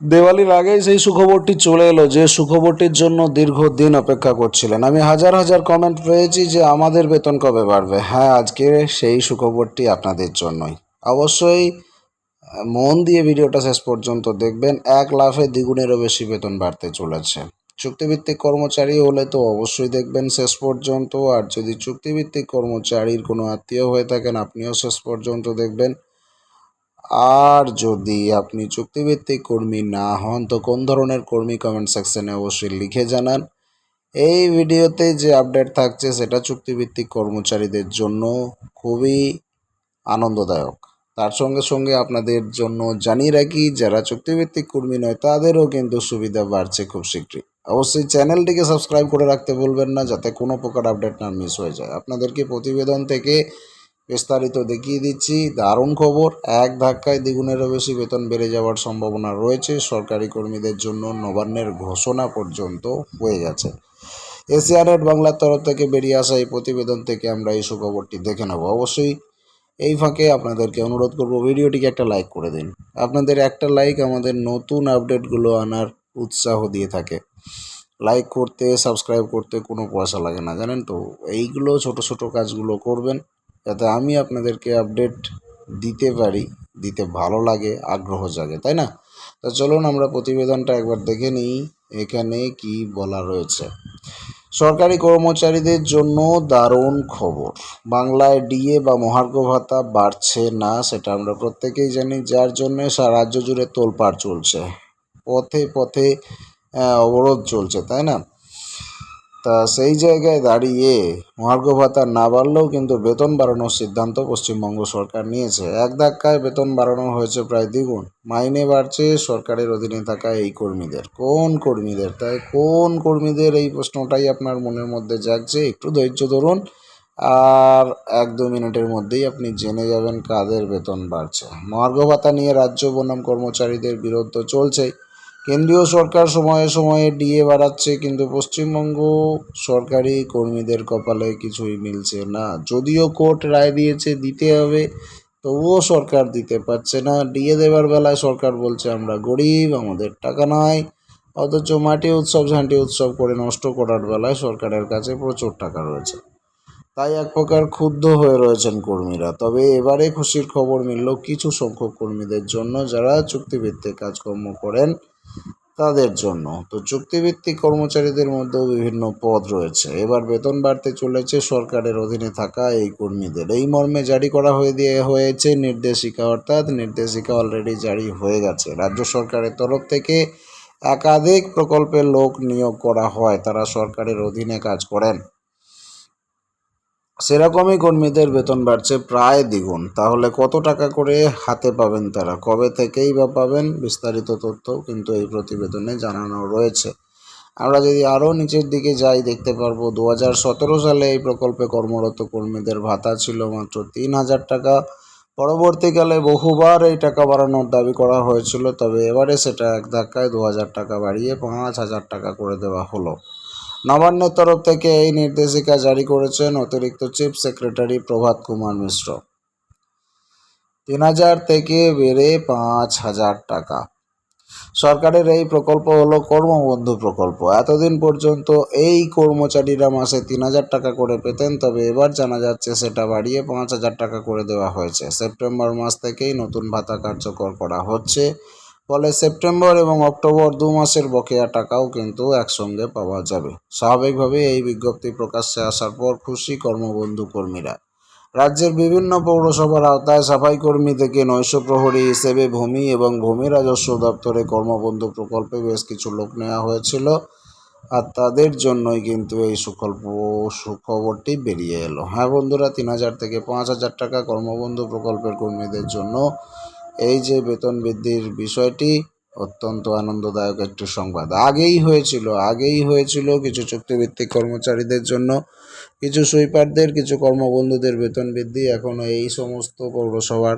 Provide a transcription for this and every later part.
দেওয়ালির আগেই সেই সুখবরটি চলে এলো যে সুখবরটির জন্য দীর্ঘদিন অপেক্ষা করছিলেন। আমি হাজার হাজার কমেন্ট পেয়েছি যে আমাদের বেতন কবে বাড়বে। হ্যাঁ আজকে সেই সুখবরটি আপনাদের জন্যই। অবশ্যই, মন দিয়ে ভিডিওটা শেষ পর্যন্ত দেখবেন। এক লাফে দ্বিগুণেরও বেশি বেতন বাড়তে চলেছে। চুক্তিভিত্তিক কর্মচারী হলে তো অবশ্যই দেখবেন শেষ পর্যন্ত। আর যদি চুক্তিভিত্তিক কর্মচারীর কোনো আত্মীয় হয়ে থাকেন, আপনিও শেষ পর্যন্ত দেখবেন। আর যদি আপনি চুক্তিভিত্তিক কর্মী না হন, তো কোন ধরনের কর্মী কমেন্ট সেকশনে অবশ্যই লিখে জানান। এই ভিডিওতে যে আপডেট থাকছে, সেটা চুক্তিভিত্তিক কর্মচারীদের জন্য খুবই আনন্দদায়ক। তার সঙ্গে সঙ্গে আপনাদের জন্য জানিয়ে রাখি, যারা চুক্তিভিত্তিক কর্মী নয়, তাদেরও কিন্তু সুবিধা বাড়ছে খুব শীঘ্রই। অবশ্যই চ্যানেলটিকে সাবস্ক্রাইব করে রাখতে বলবেন না, যাতে কোনো প্রকার আপডেট না মিস হয়ে যায়। আপনাদেরকে প্রতিবেদন থেকে বিস্তারিত দেখিয়ে দিচ্ছি। দারুণ খবর, এক ধাক্কায় দ্বিগুণেরও বেশি বেতন বেড়ে যাওয়ার সম্ভাবনা রয়েছে। সরকারি কর্মীদের জন্য নবান্নের ঘোষণা পর্যন্ত হয়ে গেছে। এশিয়ানেট বাংলার তরফ থেকে বেরিয়ে আসা এই প্রতিবেদন থেকে আমরা এই সুখবরটি দেখে নেব। অবশ্যই এই ফাঁকে আপনাদেরকে অনুরোধ করব, ভিডিওটিকে একটা লাইক করে দিন। আপনাদের একটা লাইক আমাদের নতুন আপডেটগুলো আনার উৎসাহ দিয়ে থাকে। লাইক করতে, সাবস্ক্রাইব করতে কোনো পয়সা লাগে না, জানেন তো? এইগুলো ছোট ছোট কাজগুলো করবেন। যাতে আমি আপনাদেরকে আপডেট দিতে পারি, দিতে ভালো লাগে, আগ্রহ জাগে, তাই না? তো চলুন আমরা প্রতিবেদনটা একবার দেখে নিই, এখানে কি বলা রয়েছে। সরকারি কর্মচারীদের জন্য দারুণ খবর। বাংলায় ডিএ বা মহার্ঘ ভাতা বাড়ছে না, সেটা আমরা প্রত্যেকেই জানি, যার জন্য সারা রাজ্য জুড়ে তোলপাড় চলছে। পথে পথে অবরোধ চলছে, তাই না? তা সেই জায়গায় দাঁড়িয়ে মহার্ঘ ভাতা না বাড়লেও কিন্তু বেতন বাড়ানোর সিদ্ধান্ত পশ্চিমবঙ্গ সরকার নিয়েছে। এক ধাক্কায় বেতন বাড়ানো হয়েছে প্রায় দ্বিগুণ। মাইনে বাড়ছে সরকারের অধীনে থাকা এই কর্মীদের। কোন কর্মীদের? তাই কোন কর্মীদের? এই প্রশ্নটাই আপনার মনের মধ্যে জাগছে। একটু ধৈর্য ধরুন। আর এক দু মিনিটের মধ্যেই আপনি জেনে যাবেন কাদের বেতন বাড়ছে। মহার্ঘ ভাতা নিয়ে রাজ্য বনাম কর্মচারীদের বিরোধ তো চলছেই। কেন্দ্রীয় সরকার সময়ে সময়ে ডিএ বাড়াচ্ছে, কিন্তু পশ্চিমবঙ্গ সরকারি কর্মীদের কপালে কিছুই মিলছে না। যদিও কোর্ট রায় দিয়েছে দিতে হবে, তবুও সরকার দিতে পারছে না। ডিএ দেবার বেলায় সরকার বলছে, আমরা গরিব, আমাদের টাকা নাই। অথচ মাটি উৎসব, ঝাঁটি উৎসব করে নষ্ট করার বেলায় সরকারের কাছে প্রচুর টাকা রয়েছে। তাই এক প্রকার ক্ষুব্ধ হয়ে রয়েছেন কর্মীরা। তবে এবারে খুশির খবর মিলল কিছু সংখ্যক কর্মীদের জন্য যারা চুক্তিভিত্তিক কাজকর্ম করেন। তাদের জন্য। তো চুক্তিভিত্তিক কর্মচারীদের মধ্যেও বিভিন্ন পদ রয়েছে। এবার বেতন বাড়তে চলেছে সরকারের অধীনে থাকা এই কর্মীদের। এই মর্মে জারি করা হয়ে দিয়ে হয়েছে নির্দেশিকা, অর্থাৎ নির্দেশিকা অলরেডি জারি হয়ে গেছে। রাজ্য সরকারের তরফ থেকে একাধিক প্রকল্পের লোক নিয়োগ করা হয়। তারা সরকারের অধীনে কাজ করেন। সেরকমই কর্মীদের বেতন বাড়ছে প্রায় দ্বিগুণ। তাহলে কত টাকা করে হাতে পাবেন তারা? কবে থেকেই বা পাবেন? বিস্তারিত তথ্য কিন্তু এই প্রতিবেদনে জানানো রয়েছে। আমরা যদি আরও নিচের দিকে যাই, দেখতে পারব দু হাজার সতেরো সালে এই প্রকল্পে কর্মরত কর্মীদের ভাতা ছিল মাত্র তিন হাজার টাকা। পরবর্তীকালে বহুবার এই টাকা বাড়ানোর দাবি করা হয়েছিল, তবে এবারে সেটা এক ধাক্কায় দু হাজার টাকা বাড়িয়ে পাঁচ হাজার টাকা করে দেওয়া হলো। নবান্নের তরফ থেকে এই নির্দেশিকা জারি করেছেন অতিরিক্ত চিফ সেক্রেটারি প্রভাত কুমার মিশ্র। তিন হাজার থেকে বেড়ে পাঁচ হাজার টাকা। সরকারের এই প্রকল্প হলো কর্মবন্ধু প্রকল্প। এতদিন পর্যন্ত এই কর্মচারীরা মাসে তিন হাজার টাকা করে পেতেন, তবে এবার জানা যাচ্ছে সেটা বাড়িয়ে পাঁচ হাজার টাকা করে দেওয়া হয়েছে। সেপ্টেম্বর মাস থেকেই নতুন ভাতা কার্যকর করা হচ্ছে। ফলে সেপ্টেম্বর এবং অক্টোবর দু মাসের বকেয়া টাকাও কিন্তু একসঙ্গে পাওয়া যাবে। স্বাভাবিকভাবে এই বিজ্ঞপ্তি প্রকাশ্যে আসার পর খুশি কর্মবন্ধু কর্মীরা। রাজ্যের বিভিন্ন পৌরসভার আওতায় সাফাই কর্মী থেকে নৈশ প্রহরী হিসেবে ভূমি এবং ভূমি রাজস্ব দপ্তরে কর্মবন্ধু প্রকল্পে বেশ কিছু লোক নেওয়া হয়েছিল আর তাদের জন্যই কিন্তু এই সুকল্প সুখবরটি বেরিয়ে এলো। হ্যাঁ বন্ধুরা, তিন হাজার থেকে পাঁচ হাজার টাকা কর্মবন্ধু প্রকল্পের কর্মীদের জন্য এই যে বেতন বৃদ্ধির বিষয়টি, অত্যন্ত আনন্দদায়ক একটি সংবাদ। আগেই হয়েছিল আগেই হয়েছিল কিছু চুক্তিভিত্তিক কর্মচারীদের জন্য, কিছু সুইপারদের, কিছু কর্মবন্ধুদের বেতন বৃদ্ধি এখনও এই সমস্ত পৌরসভার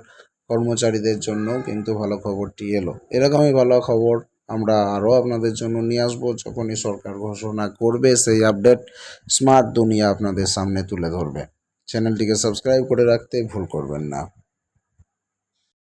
কর্মচারীদের জন্য কিন্তু ভালো খবরটি এলো। এরকমই ভালো খবর আমরা আরও আপনাদের জন্য নিয়ে আসব যখনই সরকার ঘোষণা করবে, সেই আপডেট স্মার্ট দুনিয়া আপনাদের সামনে তুলে ধরবে। চ্যানেলটিকে সাবস্ক্রাইব করে রাখতে ভুল করবেন না।